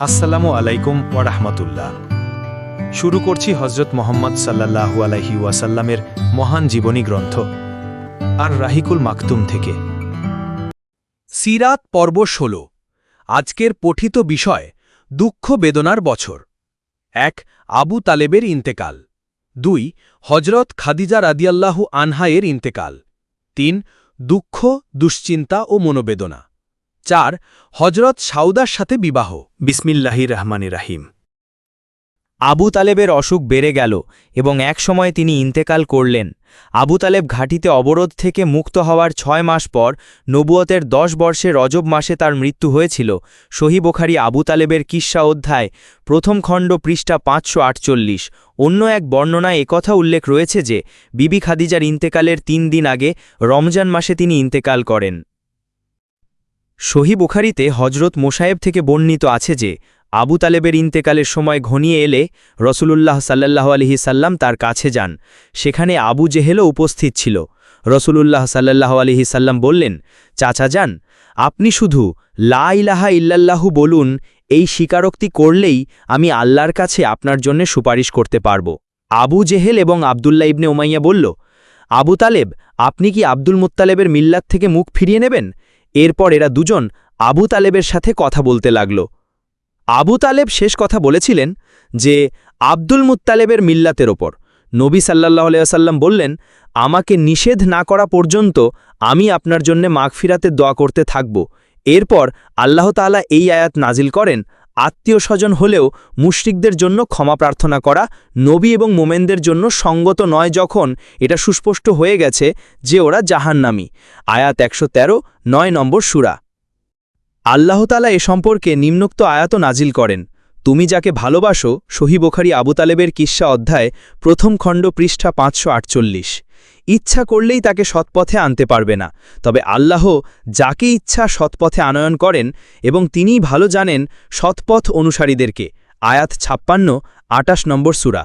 আসসালামু আলাইকুম ওয়ারাহমাতুল্লাহ শুরু করছি হজরত মোহাম্মদ সাল্লাল্লাহু আলাইহি ওয়াসাল্লামের মহান জীবনী গ্রন্থ, আর রাহিকুল মাকতুম থেকে। সিরাত পর্ব ষোল, আজকের পঠিত বিষয়, দুঃখ বেদনার বছর। এক, আবু তালেবের ইন্তেকাল। দুই হজরত খাদিজা রাদিয়াল্লাহু আনহায়ের ইন্তেকাল। তিন, দুঃখ, দুশ্চিন্তা ও মনোবেদনা। চার হজরত সাউদার সাথে বিবাহ। বিসমিল্লাহি রহমানি রাহিম। আবু তালেবের অসুখ বেড়ে গেল এবং এক সময় তিনি ইন্তেকাল করলেন। আবু তালেব ঘাটিতে অবরোধ থেকে মুক্ত হওয়ার ছয় মাস পর নবুয়তের দশ বর্ষে রজব মাসে তার মৃত্যু হয়েছিল। সহি বোখারি আবু তালেবের কিস্সা অধ্যায়, প্রথম খণ্ড পৃষ্ঠা পাঁচশো আটচল্লিশ। অন্য এক বর্ণনায় একথা উল্লেখ রয়েছে যে, বিবি খাদিজার ইন্তেকালের তিন দিন আগে রমজান মাসে তিনি ইন্তেকাল করেন। সহি বুখারিতে হজরত মোসায়েব থেকে বর্ণিত আছে যে, আবু তালেবের ইন্তেকালের সময় ঘনিয়ে এলে রসুলুল্লাহ সাল্লাহ আলহি সাল্লাম তার কাছে যান। সেখানে আবু জেহেলও উপস্থিত ছিল। রসুলুল্লাহ সাল্লাহ আলহি সাল্লাম বললেন, চাচা যান, আপনি শুধু লা ইলাহা ইল্লাল্লাহু বলুন, এই স্বীকারোক্তি করলেই আমি আল্লাহর কাছে আপনার জন্য সুপারিশ করতে পারব। আবু জেহেল এবং আবদুল্লাহ ইবনে ওমাইয়া বলল, আবু তালেব, আপনি কি আব্দুল মুত্তালেবের মিল্লাত থেকে মুখ ফিরিয়ে নেবেন? এরপর এরা দুজন আবু তালেবের সাথে কথা বলতে লাগল। আবু তালেব শেষ কথা বলেছিলেন যে, আব্দুল মুত্তালেবের মিল্লাতের ওপর। নবী সাল্লাহ আলাইসাল্লাম বললেন, আমাকে নিষেধ না করা পর্যন্ত আমি আপনার জন্য মাগফিরাতে দোয়া করতে থাকব। এরপর আল্লাহ তাআলা এই আয়াত নাজিল করেন আত্মীয় স্বজন হলেও মুশরিকদের জন্য ক্ষমা প্রার্থনা করা, নবী এবং মোমেনদের জন্য সঙ্গত নয় যখন এটা সুস্পষ্ট হয়ে গেছে যে ওরা জাহান্নামি। আয়াত একশো তেরো, নয় নম্বর সুরা। আল্লাহতালা এ সম্পর্কে নিম্নোক্ত আয়াত নাজিল করেন, তুমি যাকে ভালোবাসো সহিবোখারি আবু তালেবের কিস্সা অধ্যায় প্রথম খণ্ড পৃষ্ঠা পাঁচশো আটচল্লিশ। ইচ্ছা করলেই তাকে সৎপথে আনতে পারবে না। তবে আল্লাহ যাকে ইচ্ছা সৎপথে আনয়ন করেন এবং তিনিই ভালো জানেন সৎপথ অনুসারীদেরকে। আয়াত ছাপ্পান্ন, আটাশ নম্বর সুরা।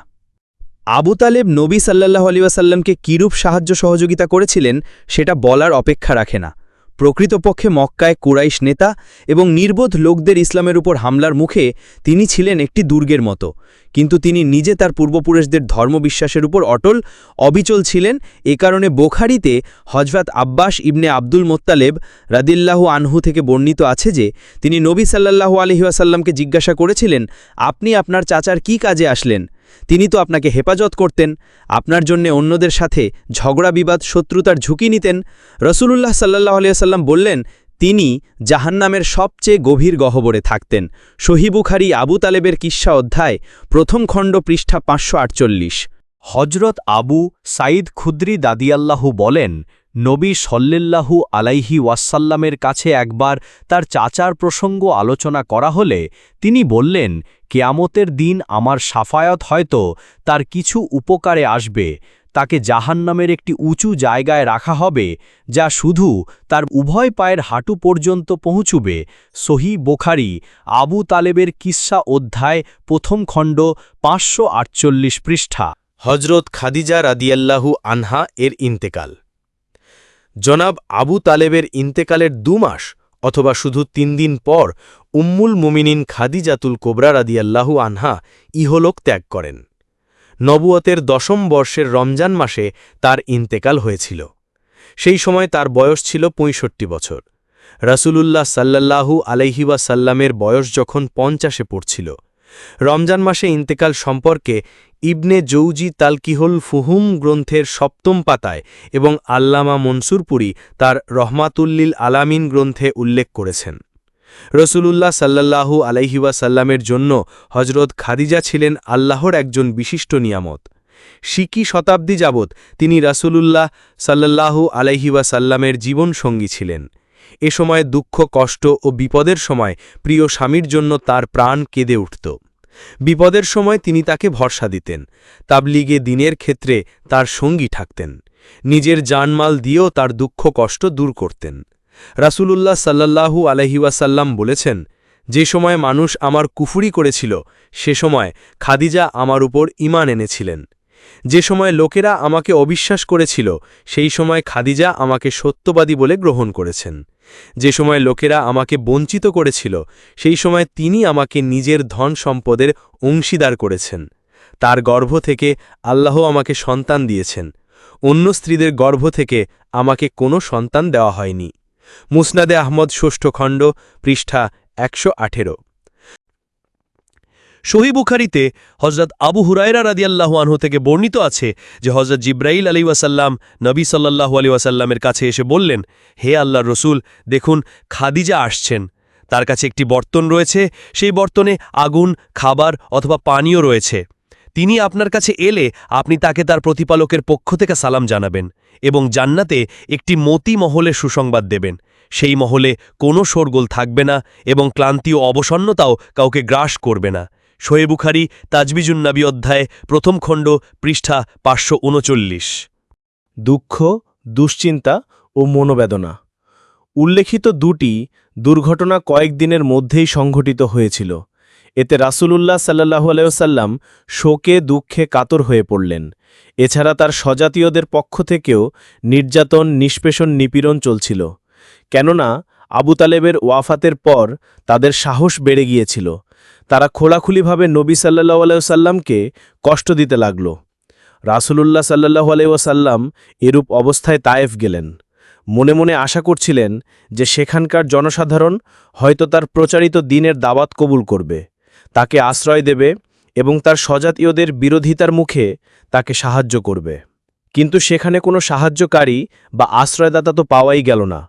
আবু তালেব নবী সাল্লাহ আলিয়াসাল্লামকে কীরূপ সাহায্য সহযোগিতা করেছিলেন, সেটা বলার অপেক্ষা রাখে না। প্রকৃতপক্ষে মক্কায় কুরাইশ নেতা এবং নির্বোধ লোকদের ইসলামের উপর হামলার মুখে তিনি ছিলেন একটি দুর্গের মতো। কিন্তু তিনি নিজে তার পূর্বপুরুষদের ধর্মবিশ্বাসের উপর অটল, অবিচল ছিলেন। এ কারণে বোখারিতে হজরত আব্বাস ইবনে আব্দুল মোত্তালেব রাদিল্লাহু আনহু থেকে বর্ণিত আছে যে, তিনি নবী সাল্লাহু আলহিহাসাল্লামকে জিজ্ঞাসা করেছিলেন, আপনি আপনার চাচার কি কাজে আসলেন? তিনি তো আপনাকে হেফাজত করতেন, আপনার জন্যে অন্যদের সাথে ঝগড়া, বিবাদ, শত্রুতার ঝুঁকি নিতেন। রসুলুল্লাহ সাল্লাহ আলিয়াল্লাম বললেন, তিনি জাহান্নামের সবচেয়ে গভীর গহবরে থাকতেন। সহিবুখারি আবু তালেবের কিস্সা অধ্যায়, প্রথম খণ্ড পৃষ্ঠা পাঁচশো আটচল্লিশ। হজরত আবু সাইদ খুদ্রি দাদিয়াল্লাহু বলেন নবী সল্লেল্লাহু আলাইহি ওয়াসাল্লামের কাছে একবার তার চাচার প্রসঙ্গ আলোচনা করা হলে তিনি বললেন, কেয়ামতের দিন আমার সাফায়ত হয়তো তার কিছু উপকারে আসবে। তাকে জাহান্নামের একটি উঁচু জায়গায় রাখা হবে, যা শুধু তার উভয় পায়ের হাঁটু পর্যন্ত পৌঁছুবে। সহি বোখারি, আবু তালেবের কিস্সা অধ্যায় প্রথম খণ্ড, পাঁচশো আটচল্লিশ পৃষ্ঠা। হজরত খাদিজা রাদিয়াল্লাহু আনহা এর ইন্তেকাল। জনাব আবু তালেবের ইন্তেকালের দু মাস অথবা শুধু তিন দিন পর উম্মুল মুমিনিন খাদিজাতুল কোবরা রাদিয়াল্লাহু আনহা ইহলোক ত্যাগ করেন। নবুয়তের দশম বর্ষের রমজান মাসে তার ইন্তেকাল হয়েছিল। সেই সময় তার বয়স ছিল পঁয়ষট্টি বছর। রাসূলুল্লাহ সাল্লাল্লাহু আলাইহিবা সাল্লামের বয়স যখন পঞ্চাশে পড়ছিল রমজান মাসে ইন্তেকাল সম্পর্কে ইবনে জৌজি তালকিহুল ফুহুম গ্রন্থের সপ্তম পাতায় এবং আল্লামা মনসুরপুরি তার রহমাতুল্লিল আলামিন গ্রন্থে উল্লেখ করেছেন। রসুলুল্লাহ সাল্লাল্লাহু আলাইহিবা সাল্লামের জন্য হজরত খাদিজা ছিলেন আল্লাহর একজন বিশিষ্ট নিয়ামত। শিকি শতাব্দী যাবৎ তিনি রাসূলুল্লাহ সাল্লাল্লাহু আলাইহিবা সাল্লামের জীবনসঙ্গী ছিলেন। এ সময় দুঃখ, কষ্ট ও বিপদের সময় প্রিয় স্বামীর জন্য তার প্রাণ কেঁদে উঠত। বিপদের সময় তিনি তাকে ভরসা দিতেন, তাবলিগে দিনের ক্ষেত্রে তার সঙ্গী থাকতেন, নিজের জানমাল দিয়েও তার দুঃখ কষ্ট দূর করতেন। রাসূলুল্লাহ সাল্লাহু আলহিউসাল্লাম বলেছেন, যে সময় মানুষ আমার কুফুরি করেছিল, সে সময় খাদিজা আমার উপর ইমান এনেছিলেন। যে সময় লোকেরা আমাকে অবিশ্বাস করেছিল, সেই সময় খাদিজা আমাকে সত্যবাদী বলে গ্রহণ করেছেন। যে সময় লোকেরা আমাকে বঞ্চিত করেছিল, সেই সময় তিনি আমাকে নিজের ধন সম্পদের অংশীদার করেছেন। তার গর্ভ থেকে আল্লাহ আমাকে সন্তান দিয়েছেন। অন্য স্ত্রীদের গর্ভ থেকে আমাকে কোনো সন্তান দেওয়া হয়নি। মুসনাদে আহমদ ষষ্ঠ খণ্ড পৃষ্ঠা একশো আঠেরো। বুখারিতে হজরত আবু হুরায়রা রাদিয়াল্লাহু আনহু থেকে বর্ণিত আছে যে হজরত জিব্রাইল আলী ওয়াসাল্লাম নবী সাল্লাল্লাহু আলী ওয়াসাল্লামের কাছে এসে বললেন, হে আল্লাহর রসুল, দেখুন, খাদিজা আসছেন। তার কাছে একটি বর্তন রয়েছে। সেই বর্তনে আগুন, খাবার অথবা পানীয় রয়েছে। তিনি আপনার কাছে এলে আপনি তাকে তার প্রতিপালকের পক্ষ থেকে সালাম জানাবেন এবং জান্নাতে একটি মতি মহলে সুসংবাদ দেবেন। সেই মহলে কোনো শোরগোল থাকবে না এবং ক্লান্তি ও অবসন্নতাও কাউকে গ্রাস করবে না। শোয়ে বুখারি তাজবিজুন্নাবি অধ্যায় প্রথম খণ্ড, পৃষ্ঠা পাঁচশো উনচল্লিশ। দুঃখ, দুশ্চিন্তা ও মনোবেদনা। উল্লেখিত দুটি দুর্ঘটনা কয়েকদিনের মধ্যেই সংঘটিত হয়েছিল। এতে রাসূলুল্লাহ সাল্লাহু আলাইসাল্লাম শোকে, দুঃখে কাতর হয়ে পড়লেন। এছাড়া তার স্বজাতীয়দের পক্ষ থেকেও নির্যাতন, নিষ্পেষণ, নিপীড়ন চলছিল। কেননা আবু তালেবের ওয়াফাতের পর তাদের সাহস বেড়ে গিয়েছিল। তারা খোলাখুলিভাবে নবী সাল্লাহু আলাইসাল্লামকে কষ্ট দিতে লাগল। রাসূলুল্লাহ সাল্লাহু আলাইসাল্লাম এরূপ অবস্থায় তায়েফ গেলেন। মনে মনে আশা করছিলেন যে সেখানকার জনসাধারণ হয়তো তার প্রচারিত দিনের দাওয়াত কবুল করবে, তাকে আশ্রয় দেবে এবং তার স্বজাতীয়দের বিরোধিতার মুখে তাকে সাহায্য করবে। কিন্তু সেখানে কোনো সাহায্যকারী বা আশ্রয়দাতা তো পাওয়াই গেল না,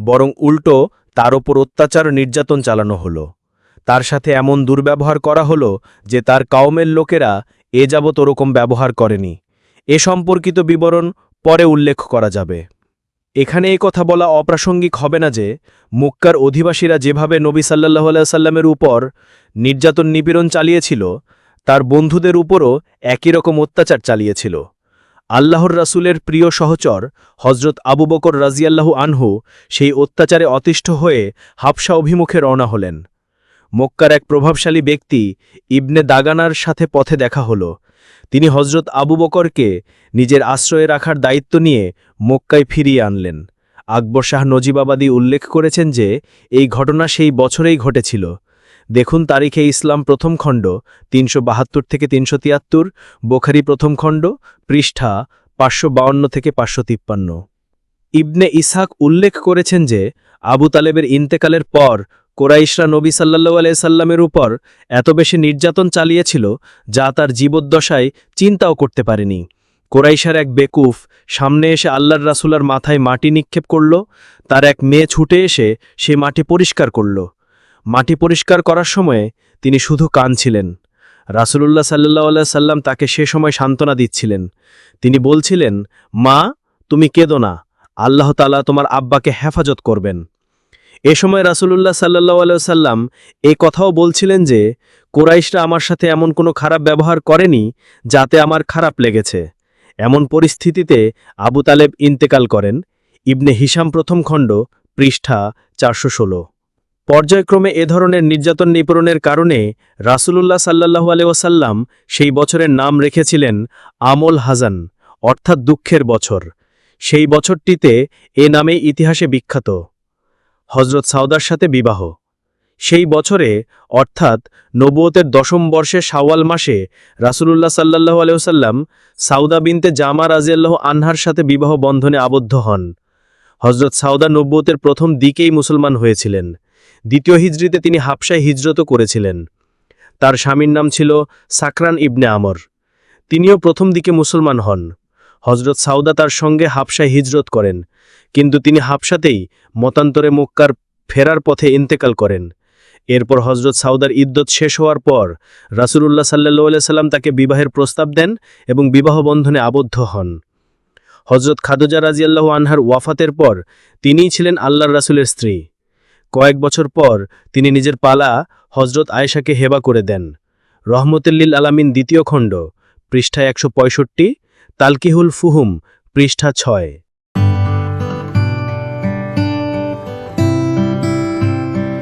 বরং উল্টো তার ওপর অত্যাচার নির্যাতন চালানো হলো। তার সাথে এমন দুর্ব্যবহার করা হলো যে তার কাউমের লোকেরা এ যাবৎ ওরকম ব্যবহার করেনি। এ সম্পর্কিত বিবরণ পরে উল্লেখ করা যাবে। এখানে এই কথা বলা অপ্রাসঙ্গিক হবে না যে মুক্কার অধিবাসীরা যেভাবে নবী সাল্লাহ সাল্লামের উপর নির্যাতন নিপীড়ন চালিয়েছিল, তার বন্ধুদের উপরও একই রকম অত্যাচার চালিয়েছিল। আল্লাহর রাসূলের প্রিয় সহচর হজরত আবু বকর রাজিয়াল্লাহু আনহু সেই অত্যাচারে অতিষ্ঠ হয়ে হাফসা অভিমুখে রওনা হলেন। মক্কার এক প্রভাবশালী ব্যক্তি ইবনে দাগানার সাথে পথে দেখা হল। তিনি হজরত আবু বকরকে নিজের আশ্রয়ে রাখার দায়িত্ব নিয়ে মক্কায় ফিরিয়ে আনলেন। আকবর শাহ নজিবাবাদী উল্লেখ করেছেন যে, এই ঘটনা সেই বছরেই ঘটেছিল। দেখুন তারিখে ইসলাম প্রথম খণ্ড, তিনশো বাহাত্তর থেকে তিনশো তিয়াত্তর, বোখারি প্রথম খণ্ড, পৃষ্ঠা পাঁচশো বাউন্ন থেকে পাঁচশো তিপ্পান্ন। ইবনে ইসহাক উল্লেখ করেছেন যে, আবু তালেবের ইন্তেকালের পর কোরাইশরা নবী সাল্লাল্লাহু আলাইহি সাল্লামের উপর এত বেশি নির্যাতন চালিয়েছিল যা তার জীবদ্দশায় চিন্তাও করতে পারেনি। কোরাইশার এক বেকুফ সামনে এসে আল্লাহর রাসুলার মাথায় মাটি নিক্ষেপ করল, তার এক মেয়ে ছুটে এসে সে মাটি পরিষ্কার করল। মাটি পরিষ্কার করার সময়ে তিনি শুধু কানছিলেন রাসূলুল্লাহ সাল্লাহ আল্লাহ সাল্লাম তাকে সে সময় সান্ত্বনা দিচ্ছিলেন। তিনি বলছিলেন, মা, তুমি কেঁদো না। আল্লাহ তালা তোমার আব্বাকে হেফাজত করবেন। এ সময় রাসূলুল্লাহ সাল্লাহ আলাইসাল্লাম এই কথাও বলছিলেন যে, কোরাইশরা আমার সাথে এমন কোনো খারাপ ব্যবহার করেনি যাতে আমার খারাপ লেগেছে। এমন পরিস্থিতিতে আবু তালেব ইন্তেকাল করেন। ইবনে হিসাম প্রথম খণ্ড, পৃষ্ঠা চারশো ষোলো। পর্যায়ক্রমে এ ধরনের নির্যাতন নিপূরণের কারণে রাসূলুল্লাহ সাল্লাহু আলাইসাল্লাম সেই বছরের নাম রেখেছিলেন আমল হাজান, অর্থাৎ দুঃখের বছর। সেই বছরটিতে এ নামে ইতিহাসে বিখ্যাত। হজরত সাউদার সাথে বিবাহ। সেই বছরে, অর্থাৎ নবুয়তের দশম বর্ষে শাওয়াল মাসে রাসূলুল্লাহ সাল্লাহু আলহ্লাম সাউদা বিনতে জামা রাজিয়াল্লাহ আনহার সাথে বিবাহ বন্ধনে আবদ্ধ হন। হজরত সাউদা নব্বতের প্রথম দিকেই মুসলমান হয়েছিলেন। দ্বিতীয় হিজরিতে তিনি হাবসায় হিজরতও করেছিলেন। তার স্বামীর নাম ছিল সাকরান ইবনে আমর। তিনিও প্রথম দিকে মুসলমান হন। হজরত সাউদা তার সঙ্গে হাবসায় হিজরত করেন, কিন্তু তিনি হাফসাতেই মতান্তরে মক্কার ফেরার পথে ইন্তেকাল করেন। এরপর হজরত সাউদার ইদ্যত শেষ হওয়ার পর রাসূলুল্লাহ সাল্লাহ সাল্লাম তাকে বিবাহের প্রস্তাব দেন এবং বিবাহ বন্ধনে আবদ্ধ হন। হজরত খাদুজা রাজিয়াল্লাহ আনহার ওয়াফাতের পর তিনিই ছিলেন আল্লাহর রাসূলের স্ত্রী। কয়েক বছর পর তিনি নিজের পালা হজরত আয়েশাকে হেবা করে দেন। রহমতুল্লিল আলামিন দ্বিতীয় খণ্ড, পৃষ্ঠায় একশো পঁয়ষট্টি তালকিহুল ফুহুম পৃষ্ঠা ছয়।